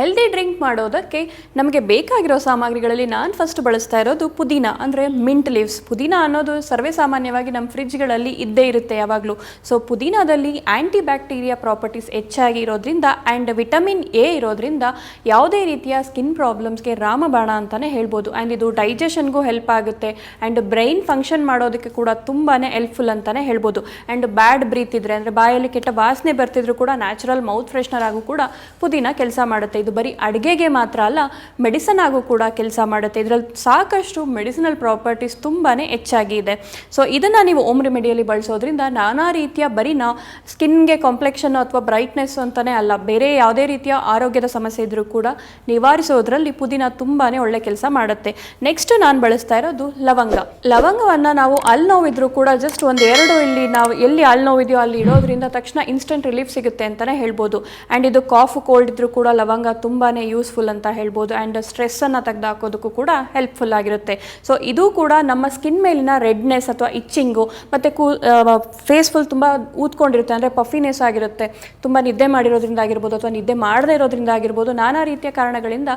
Healthy drink ಮಾಡೋದಕ್ಕೆ ನಮಗೆ ಬೇಕಾಗಿರೋ ಸಾಮಗ್ರಿಗಳಲ್ಲಿ ನಾನು ಫಸ್ಟ್ ಬಳಸ್ತಾ ಇರೋದು ಪುದೀನ. ಅಂದರೆ ಮಿಂಟ್ ಲೀವ್ಸ್ ಪುದೀನ ಅನ್ನೋದು ಸರ್ವೇ ಸಾಮಾನ್ಯವಾಗಿ ನಮ್ಮ ಫ್ರಿಡ್ಜ್ಗಳಲ್ಲಿ ಇದ್ದೇ ಇರುತ್ತೆ ಯಾವಾಗಲೂ. ಸೊ ಪುದೀನದಲ್ಲಿ ಆ್ಯಂಟಿ ಬ್ಯಾಕ್ಟೀರಿಯಾ ಪ್ರಾಪರ್ಟೀಸ್ ಹೆಚ್ಚಾಗಿ ಇರೋದ್ರಿಂದ ಆ್ಯಂಡ್ ವಿಟಮಿನ್ ಎ ಇರೋದ್ರಿಂದ ಯಾವುದೇ ರೀತಿಯ ಸ್ಕಿನ್ ಪ್ರಾಬ್ಲಮ್ಸ್ಗೆ ರಾಮಬಾಣ ಅಂತಲೇ ಹೇಳ್ಬೋದು. ಆ್ಯಂಡ್ ಇದು ಡೈಜೆಷನ್ಗೂ ಹೆಲ್ಪ್ ಆಗುತ್ತೆ. ಆ್ಯಂಡ್ ಬ್ರೈನ್ ಫಂಕ್ಷನ್ ಮಾಡೋದಕ್ಕೆ ಕೂಡ ತುಂಬಾ ಹೆಲ್ಪ್ಫುಲ್ ಅಂತಲೇ ಹೇಳ್ಬೋದು. ಆ್ಯಂಡ್ ಬ್ಯಾಡ್ ಬ್ರೀತ್ ಇದ್ರೆ, ಅಂದರೆ ಬಾಯಲ್ಲಿ ಕೆಟ್ಟ ವಾಸನೆ ಬರ್ತಿದ್ರು ಕೂಡ ನ್ಯಾಚುರಲ್ ಮೌತ್ ಫ್ರೆಶ್ನರ್ ಆಗೂ ಕೂಡ ಪುದೀನ ಕೆಲಸ ಮಾಡುತ್ತೆ. ಇದು ಬರೀ ಅಡುಗೆಗೆ ಮಾತ್ರ ಅಲ್ಲ ಮೆಡಿಸನ್ ಆಗು ಕೂಡ ಕೆಲಸ ಮಾಡುತ್ತೆ. ಇದರಲ್ಲಿ ಸಾಕಷ್ಟು ಮೆಡಿಸಿನಲ್ ಪ್ರಾಪರ್ಟೀಸ್ ತುಂಬಾ ಹೆಚ್ಚಾಗಿ ಇದೆ. ಸೊ ಇದನ್ನು ನೀವು ಓಮ್ ರೆಮಿಡಿಯಲ್ಲಿ ಬಳಸೋದ್ರಿಂದ ನಾನಾ ರೀತಿಯ ಬರೀ ನಾ ಸ್ಕಿನ್ಗೆ ಕಾಂಪ್ಲೆಕ್ಷನ್ ಅಥವಾ ಬ್ರೈಟ್ನೆಸ್ ಅಂತಲೇ ಅಲ್ಲ, ಬೇರೆ ಯಾವುದೇ ರೀತಿಯ ಆರೋಗ್ಯದ ಸಮಸ್ಯೆ ಇದ್ದರೂ ಕೂಡ ನಿವಾರಿಸೋದ್ರಲ್ಲಿ ಪುದೀನ ತುಂಬಾ ಒಳ್ಳೆ ಕೆಲಸ ಮಾಡುತ್ತೆ. ನೆಕ್ಸ್ಟ್ ನಾನು ಬಳಸ್ತಾ ಇರೋದು ಲವಂಗ. ಲವಂಗವನ್ನು ನಾವು ಅಲ್ಲಿ ನೋವಿದ್ರೂ ಕೂಡ ಜಸ್ಟ್ ಒಂದು ಎರಡು ಇಲ್ಲಿ ನಾವು ಎಲ್ಲಿ ಅಲ್ಲಿ ನೋವಿದೆಯೋ ಅಲ್ಲಿ ಇಡೋದ್ರಿಂದ ತಕ್ಷಣ ಇನ್ಸ್ಟೆಂಟ್ ರಿಲೀಫ್ ಸಿಗುತ್ತೆ ಅಂತಲೇ ಹೇಳ್ಬೋದು. ಆ್ಯಂಡ್ ಇದು ಕಾಫ್ ಕೋಲ್ಡ್ ಇದ್ರೂ ಕೂಡ ಲವಂಗ ತುಂಬಾ ಯೂಸ್ಫುಲ್ ಅಂತ ಹೇಳ್ಬೋದು. ಆ್ಯಂಡ್ ಸ್ಟ್ರೆಸ್ಸನ್ನು ತೆಗೆದುಹಾಕೋದಕ್ಕೂ ಕೂಡ ಹೆಲ್ಪ್ಫುಲ್ ಆಗಿರುತ್ತೆ. ಸೊ ಇದು ಕೂಡ ನಮ್ಮ ಸ್ಕಿನ್ ಮೇಲಿನ ರೆಡ್ನೆಸ್ ಅಥವಾ ಇಚ್ಚಿಂಗು ಮತ್ತು ಕೂ ಫೇಸ್ ಫುಲ್ ತುಂಬ ಊದ್ಕೊಂಡಿರುತ್ತೆ. ಅಂದರೆ ಪಫಿನೆಸ್ ಆಗಿರುತ್ತೆ. ತುಂಬ ನಿದ್ದೆ ಮಾಡಿರೋದ್ರಿಂದ ಆಗಿರ್ಬೋದು ಅಥವಾ ನಿದ್ದೆ ಮಾಡದೇ ಇರೋದ್ರಿಂದ ಆಗಿರ್ಬೋದು, ನಾನಾ ರೀತಿಯ ಕಾರಣಗಳಿಂದ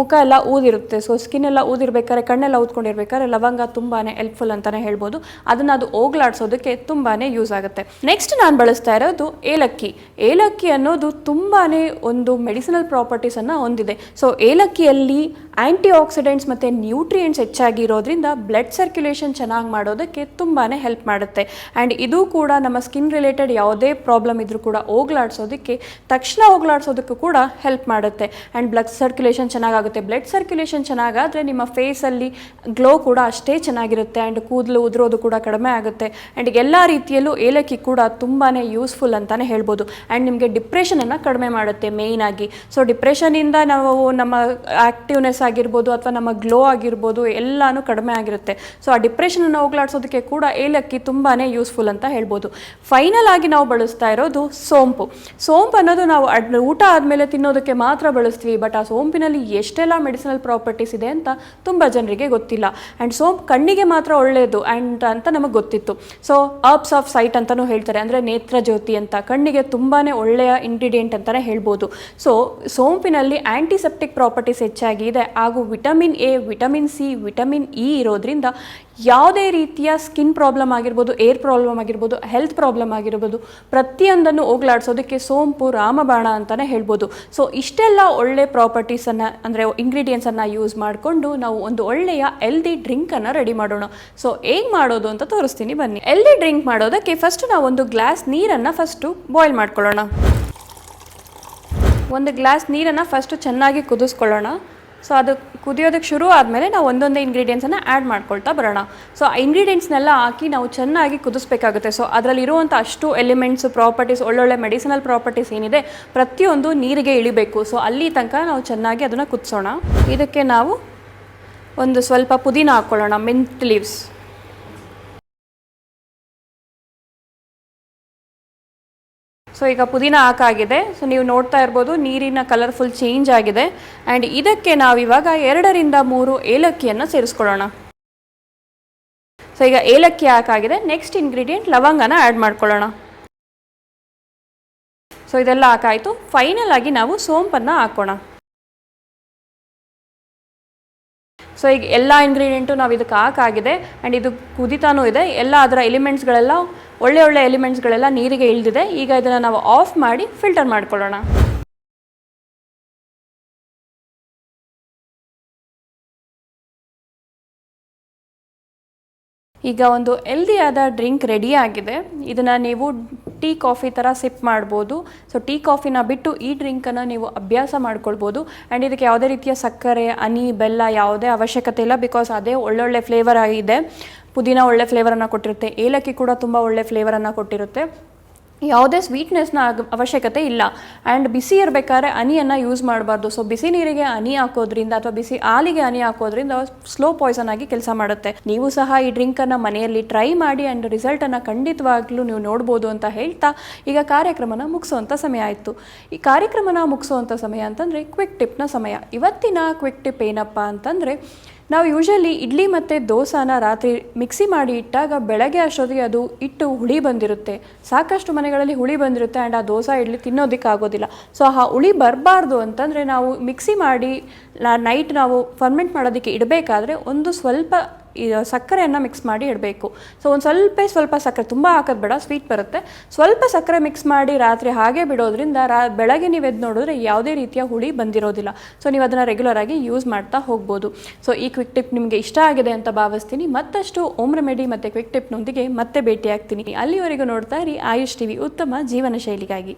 ಮುಖ ಎಲ್ಲ ಊದಿರುತ್ತೆ. ಸೊ ಸ್ಕಿನ್ ಎಲ್ಲ ಊದಿರ್ಬೇಕಾದ್ರೆ, ಕಣ್ಣೆಲ್ಲ ಊದ್ಕೊಂಡಿರ್ಬೇಕಾದ್ರೆ ಲವಂಗ ತುಂಬಾ ಹೆಲ್ಪ್ಫುಲ್ ಅಂತಲೇ ಹೇಳ್ಬೋದು. ಅದನ್ನು ಅದು ಹೋಗ್ಲಾಡ್ಸೋದಕ್ಕೆ ತುಂಬಾ ಯೂಸ್ ಆಗುತ್ತೆ. ನೆಕ್ಸ್ಟ್ ನಾನು ಬಳಸ್ತಾ ಇರೋದು ಏಲಕ್ಕಿ. ಏಲಕ್ಕಿ ಅನ್ನೋದು ತುಂಬಾ ಒಂದು ಮೆಡಿಸಿನಲ್ ಪ್ರಾಪರ್ಟೀಸನ್ನು ಹೊಂದಿದೆ ಸೊ ಏಲಕ್ಕಿಯಲ್ಲಿ ಆ್ಯಂಟಿ ಆಕ್ಸಿಡೆಂಟ್ಸ್ ಮತ್ತು ನ್ಯೂಟ್ರಿಯೆಂಟ್ಸ್ ಹೆಚ್ಚಾಗಿ ಇರೋದ್ರಿಂದ ಬ್ಲಡ್ ಸರ್ಕ್ಯುಲೇಷನ್ ಚೆನ್ನಾಗಿ ಮಾಡೋದಕ್ಕೆ ತುಂಬಾ ಹೆಲ್ಪ್ ಮಾಡುತ್ತೆ. ಆ್ಯಂಡ್ ಇದು ಕೂಡ ನಮ್ಮ ಸ್ಕಿನ್ ರಿಲೇಟೆಡ್ ಯಾವುದೇ ಪ್ರಾಬ್ಲಮ್ ಇದ್ದರೂ ಕೂಡ ಹೋಗ್ಲಾಡ್ಸೋದಕ್ಕೆ, ತಕ್ಷಣ ಹೋಗ್ಲಾಡ್ಸೋದಕ್ಕೂ ಕೂಡ ಹೆಲ್ಪ್ ಮಾಡುತ್ತೆ. ಆ್ಯಂಡ್ ಬ್ಲಡ್ ಸರ್ಕ್ಯುಲೇಷನ್ ಚೆನ್ನಾಗಾಗುತ್ತೆ. ಬ್ಲಡ್ ಸರ್ಕ್ಯುಲೇಷನ್ ಚೆನ್ನಾಗಾದರೆ ನಿಮ್ಮ ಫೇಸಲ್ಲಿ ಗ್ಲೋ ಕೂಡ ಅಷ್ಟೇ ಚೆನ್ನಾಗಿರುತ್ತೆ. ಆ್ಯಂಡ್ ಕೂದಲು ಉದುರೋದು ಕೂಡ ಕಡಿಮೆ ಆಗುತ್ತೆ. ಆ್ಯಂಡ್ ಎಲ್ಲ ರೀತಿಯಲ್ಲೂ ಏಲಕ್ಕಿ ಕೂಡ ತುಂಬಾ ಯೂಸ್ಫುಲ್ ಅಂತಲೇ ಹೇಳ್ಬೋದು. ಆ್ಯಂಡ್ ನಿಮಗೆ ಡಿಪ್ರೆಷನನ್ನು ಕಡಿಮೆ ಮಾಡುತ್ತೆ ಮೇಯ್ನಾಗಿ ಸೊ ಡಿಪ್ರೆಷನಿಂದ ನಾವು ನಮ್ಮ ಆ್ಯಕ್ಟಿವ್ನೆಸ್ ಆಗಿರ್ಬೋದು ಅಥವಾ ನಮ್ಮ ಗ್ಲೋ ಆಗಿರ್ಬೋದು ಎಲ್ಲನೂ ಕಡಿಮೆ ಆಗಿರುತ್ತೆ. ಸೊ ಆ ಡಿಪ್ರೆಷನನ್ನು ಹೋಗ್ಲಾಡ್ಸೋದಕ್ಕೆ ಕೂಡ ಏಲಕ್ಕಿ ತುಂಬಾ ಯೂಸ್ಫುಲ್ ಅಂತ ಹೇಳ್ಬೋದು. ಫೈನಲ್ ಆಗಿ ನಾವು ಬಳಸ್ತಾ ಇರೋದು ಸೋಂಪು. ಸೋಂಪು ಅನ್ನೋದು ನಾವು ಊಟ ಆದಮೇಲೆ ತಿನ್ನೋದಕ್ಕೆ ಮಾತ್ರ ಬಳಸ್ತೀವಿ ಬಟ್ ಆ ಸೋಂಪಿನಲ್ಲಿ ಎಷ್ಟೆಲ್ಲ ಮೆಡಿಸಿನಲ್ ಪ್ರಾಪರ್ಟೀಸ್ ಇದೆ ಅಂತ ತುಂಬ ಜನರಿಗೆ ಗೊತ್ತಿಲ್ಲ. ಆ್ಯಂಡ್ ಸೋಂಪು ಕಣ್ಣಿಗೆ ಮಾತ್ರ ಒಳ್ಳೆಯದು ಆ್ಯಂಡ್ ಅಂತ ನಮಗೆ ಗೊತ್ತಿತ್ತು. ಸೊ ಅರ್ಬ್ಸ್ ಆಫ್ ಸೈಟ್ ಅಂತಲೂ ಹೇಳ್ತಾರೆ. ಅಂದರೆ ನೇತ್ರ ಜ್ಯೋತಿ ಅಂತ. ಕಣ್ಣಿಗೆ ತುಂಬಾ ಒಳ್ಳೆಯ ಇಂಗ್ರೀಡಿಯೆಂಟ್ ಅಂತಲೇ ಹೇಳ್ಬೋದು. ಸೊ ಸೋಂಪಿನಲ್ಲಿ ಆ್ಯಂಟಿಸೆಪ್ಟಿಕ್ ಪ್ರಾಪರ್ಟೀಸ್ ಹೆಚ್ಚಾಗಿ ಇದೆ. ಹಾಗೂ vitamin A, vitamin C, vitamin E ಇರೋದ್ರಿಂದ ಯಾವುದೇ ರೀತಿಯ ಸ್ಕಿನ್ ಪ್ರಾಬ್ಲಮ್ ಆಗಿರ್ಬೋದು, ಏರ್ ಪ್ರಾಬ್ಲಮ್ ಆಗಿರ್ಬೋದು, ಹೆಲ್ತ್ ಪ್ರಾಬ್ಲಮ್ ಆಗಿರ್ಬೋದು, ಪ್ರತಿಯೊಂದನ್ನು ಹೋಗ್ಲಾಡ್ಸೋದಕ್ಕೆ ಸೋಂಪು, ರಾಮಬಾಣ ಅಂತಲೇ ಹೇಳ್ಬೋದು. ಸೊ ಇಷ್ಟೆಲ್ಲ ಒಳ್ಳೆ ಪ್ರಾಪರ್ಟೀಸನ್ನು ಅಂದರೆ ಇಂಗ್ರೀಡಿಯೆಂಟ್ಸನ್ನು ಯೂಸ್ ಮಾಡಿಕೊಂಡು ನಾವು ಒಂದು ಒಳ್ಳೆಯ ಎಲ್ದಿ ಡ್ರಿಂಕನ್ನು ರೆಡಿ ಮಾಡೋಣ. ಸೊ ಹೇಗೆ ಮಾಡೋದು ಅಂತ ತೋರಿಸ್ತೀನಿ ಬನ್ನಿ. ಎಲ್ದಿ ಡ್ರಿಂಕ್ ಮಾಡೋದಕ್ಕೆ ಫಸ್ಟ್ ನಾವು ಒಂದು ಗ್ಲಾಸ್ ನೀರನ್ನು ಫಸ್ಟು ಬಾಯ್ಲ್ ಮಾಡ್ಕೊಳ್ಳೋಣ. ಒಂದು ಗ್ಲಾಸ್ ನೀರನ್ನು ಫಸ್ಟು ಚೆನ್ನಾಗಿ ಕುದಿಸ್ಕೊಳ್ಳೋಣ. ಸೊ ಅದು ಕುದಿಯೋದಕ್ಕೆ ಶುರು ಆದಮೇಲೆ ನಾವು ಒಂದೊಂದೇ ಇಂಗ್ರೀಡಿಯೆಂಟ್ಸನ್ನು ಆ್ಯಡ್ ಮಾಡ್ಕೊಳ್ತಾ ಬರೋಣ. ಸೊ ಆ ಇಂಗ್ರೀಡಿಯೆಂಟ್ಸ್ನೆಲ್ಲ ಹಾಕಿ ನಾವು ಚೆನ್ನಾಗಿ ಕುದಿಸ್ಬೇಕಾಗುತ್ತೆ. ಸೊ ಅದರಲ್ಲಿರುವಂಥ ಅಷ್ಟು ಎಲಿಮೆಂಟ್ಸ್ ಪ್ರಾಪರ್ಟೀಸ್ ಒಳ್ಳೊಳ್ಳೆ ಮೆಡಿಸಿನಲ್ ಪ್ರಾಪರ್ಟೀಸ್ ಏನಿದೆ ಪ್ರತಿಯೊಂದು ನೀರಿಗೆ ಇಳಿಬೇಕು. ಸೊ ಅಲ್ಲಿ ತನಕ ನಾವು ಚೆನ್ನಾಗಿ ಅದನ್ನು ಕುದಿಸೋಣ. ಇದಕ್ಕೆ ನಾವು ಒಂದು ಸ್ವಲ್ಪ ಪುದೀನ ಹಾಕ್ಕೊಳ್ಳೋಣ ಮಿಂಟ್ ಲೀವ್ಸ್ ಸೊ ಈಗ ಪುದೀನ ಹಾಕಾಗಿದೆ ಸೊ ನೀವು ನೋಡ್ತಾ ಇರ್ಬೋದು, ನೀರಿನ ಕಲರ್ಫುಲ್ ಚೇಂಜ್ ಆಗಿದೆ. ಆ್ಯಂಡ್ ಇದಕ್ಕೆ ನಾವಿವಾಗ ಎರಡರಿಂದ ಮೂರು ಏಲಕ್ಕಿಯನ್ನು ಸೇರಿಸ್ಕೊಳ್ಳೋಣ. ಸೊ ಈಗ ಏಲಕ್ಕಿ ಹಾಕಾಗಿದೆ ನೆಕ್ಸ್ಟ್ ಇಂಗ್ರೀಡಿಯೆಂಟ್ ಲವಂಗನ ಆ್ಯಡ್ ಮಾಡ್ಕೊಳ್ಳೋಣ. ಸೊ ಇದೆಲ್ಲ ಹಾಕಾಯಿತು ಫೈನಲ್ ಆಗಿ ನಾವು ಸೋಂಪನ್ನು ಹಾಕೋಣ. ಸೊ ಈಗ ಎಲ್ಲ ಇಂಗ್ರೀಡಿಯೆಂಟು ನಾವು ಇದಕ್ಕೆ ಹಾಕಾಗಿದೆ ಆ್ಯಂಡ್ ಇದು ಕುದಿತಾನೂ ಇದೆ. ಎಲ್ಲ ಅದರ ಎಲಿಮೆಂಟ್ಸ್ಗಳೆಲ್ಲ ಒಳ್ಳೆ ಒಳ್ಳೆ ಎಲಿಮೆಂಟ್ಸ್ಗಳೆಲ್ಲ ನೀರಿಗೆ ಇಳಿದಿದೆ. ಈಗ ಇದನ್ನು ನಾವು ಆಫ್ ಮಾಡಿ ಫಿಲ್ಟರ್ ಮಾಡ್ಕೊಳ್ಳೋಣ. ಈಗ ಒಂದು ಹೆಲ್ದಿಯಾದ ಡ್ರಿಂಕ್ ರೆಡಿ ಆಗಿದೆ. ಇದನ್ನು ನೀವು ಟೀ, ಕಾಫಿ ಥರ ಸಿಪ್ ಮಾಡ್ಬೋದು. ಸೊ ಟೀ, ಕಾಫಿನ ಬಿಟ್ಟು ಈ ಡ್ರಿಂಕನ್ನು ನೀವು ಅಭ್ಯಾಸ ಮಾಡ್ಕೊಳ್ಬೋದು. ಆ್ಯಂಡ್ ಇದಕ್ಕೆ ಯಾವುದೇ ರೀತಿಯ ಸಕ್ಕರೆ, ಹನಿ, ಬೆಲ್ಲ ಯಾವುದೇ ಅವಶ್ಯಕತೆ ಇಲ್ಲ. ಬಿಕಾಸ್ ಅದೇ ಒಳ್ಳೊಳ್ಳೆ ಫ್ಲೇವರ್ ಆಗಿದೆ. ಪುದೀನ ಒಳ್ಳೆ ಫ್ಲೇವರನ್ನು ಕೊಟ್ಟಿರುತ್ತೆ. ಏಲಕ್ಕಿ ಕೂಡ ತುಂಬ ಒಳ್ಳೆ ಫ್ಲೇವರನ್ನು ಕೊಟ್ಟಿರುತ್ತೆ. ಯಾವುದೇ ಸ್ವೀಟ್ನೆಸ್ನ ಅವಶ್ಯಕತೆ ಇಲ್ಲ. ಆ್ಯಂಡ್ ಬಿಸಿ ಇರಬೇಕಾದ್ರೆ ಹನಿಯನ್ನು ಯೂಸ್ ಮಾಡಬಾರ್ದು. ಸೊ ಬಿಸಿ ನೀರಿಗೆ ಹನಿ ಹಾಕೋದ್ರಿಂದ ಅಥವಾ ಬಿಸಿ ಹಾಲಿಗೆ ಹನಿ ಹಾಕೋದ್ರಿಂದ ಸ್ಲೋ ಪಾಯ್ಸನ್ ಆಗಿ ಕೆಲಸ ಮಾಡುತ್ತೆ. ನೀವು ಸಹ ಈ ಡ್ರಿಂಕನ್ನು ಮನೆಯಲ್ಲಿ ಟ್ರೈ ಮಾಡಿ ಆ್ಯಂಡ್ ರಿಸಲ್ಟನ್ನು ಖಂಡಿತವಾಗ್ಲೂ ನೀವು ನೋಡ್ಬೋದು ಅಂತ ಹೇಳ್ತಾ ಈಗ ಕಾರ್ಯಕ್ರಮನ ಮುಗಿಸೋವಂಥ ಸಮಯ ಆಯಿತು. ಈ ಕಾರ್ಯಕ್ರಮನ ಮುಗಿಸೋವಂಥ ಸಮಯ ಅಂತಂದರೆ ಕ್ವಿಕ್ ಟಿಪ್ನ ಸಮಯ. ಇವತ್ತಿನ ಕ್ವಿಕ್ ಟಿಪ್ ಏನಪ್ಪ ಅಂತಂದರೆ ನಾವು ಯೂಶಲಿ ಇಡ್ಲಿ ಮತ್ತು ದೋಸಾನ ರಾತ್ರಿ ಮಿಕ್ಸಿ ಮಾಡಿ ಇಟ್ಟಾಗ ಬೆಳಗ್ಗೆ ಅಷ್ಟೊತ್ತಿಗೆ ಅದು ಇಟ್ಟು ಹುಳಿ ಬಂದಿರುತ್ತೆ. ಸಾಕಷ್ಟು ಮನೆಗಳಲ್ಲಿ ಹುಳಿ ಬಂದಿರುತ್ತೆ ಆ್ಯಂಡ್ ಆ ದೋಸೆ ಇಡ್ಲಿ ತಿನ್ನೋದಕ್ಕೆ ಆಗೋದಿಲ್ಲ. ಸೊ ಆ ಹುಳಿ ಬರಬಾರ್ದು ಅಂತಂದರೆ ನಾವು ಮಿಕ್ಸಿ ಮಾಡಿ ನೈಟ್ ನಾವು ಫರ್ಮೆಂಟ್ ಮಾಡೋದಕ್ಕೆ ಇಡಬೇಕಾದ್ರೆ ಒಂದು ಸ್ವಲ್ಪ ಸಕ್ಕರೆಯನ್ನು ಮಿಕ್ಸ್ ಮಾಡಿ ಇಡಬೇಕು. ಸೊ ಒಂದು ಸ್ವಲ್ಪ ಸ್ವಲ್ಪ ಸಕ್ಕರೆ, ತುಂಬ ಹಾಕೋದು ಬೇಡ ಸ್ವೀಟ್ ಬರುತ್ತೆ. ಸ್ವಲ್ಪ ಸಕ್ಕರೆ ಮಿಕ್ಸ್ ಮಾಡಿ ರಾತ್ರಿ ಹಾಗೆ ಬಿಡೋದ್ರಿಂದ ರಾ, ಬೆಳಗ್ಗೆ ನೀವು ಎದ್ದು ನೋಡಿದ್ರೆ ಯಾವುದೇ ರೀತಿಯ ಹುಳಿ ಬಂದಿರೋದಿಲ್ಲ. ಸೊ ನೀವು ಅದನ್ನು ರೆಗ್ಯುಲರ್ ಆಗಿ ಯೂಸ್ ಮಾಡ್ತಾ ಹೋಗ್ಬೋದು. ಸೊ ಈ ಕ್ವಿಕ್ ಟಿಪ್ ನಿಮಗೆ ಇಷ್ಟ ಆಗಿದೆ ಅಂತ ಭಾವಿಸ್ತೀನಿ. ಮತ್ತಷ್ಟು ಓಮ್ ರೆಮೆಡಿ ಮತ್ತು ಕ್ವಿಕ್ ಟಿಪ್ನೊಂದಿಗೆ ಮತ್ತೆ ಭೇಟಿಯಾಗ್ತೀನಿ. ಅಲ್ಲಿವರೆಗೂ ನೋಡ್ತಾ ಇರಿ ಆಯುಷ್ ಟಿವಿ ಉತ್ತಮ ಜೀವನ ಶೈಲಿಗಾಗಿ.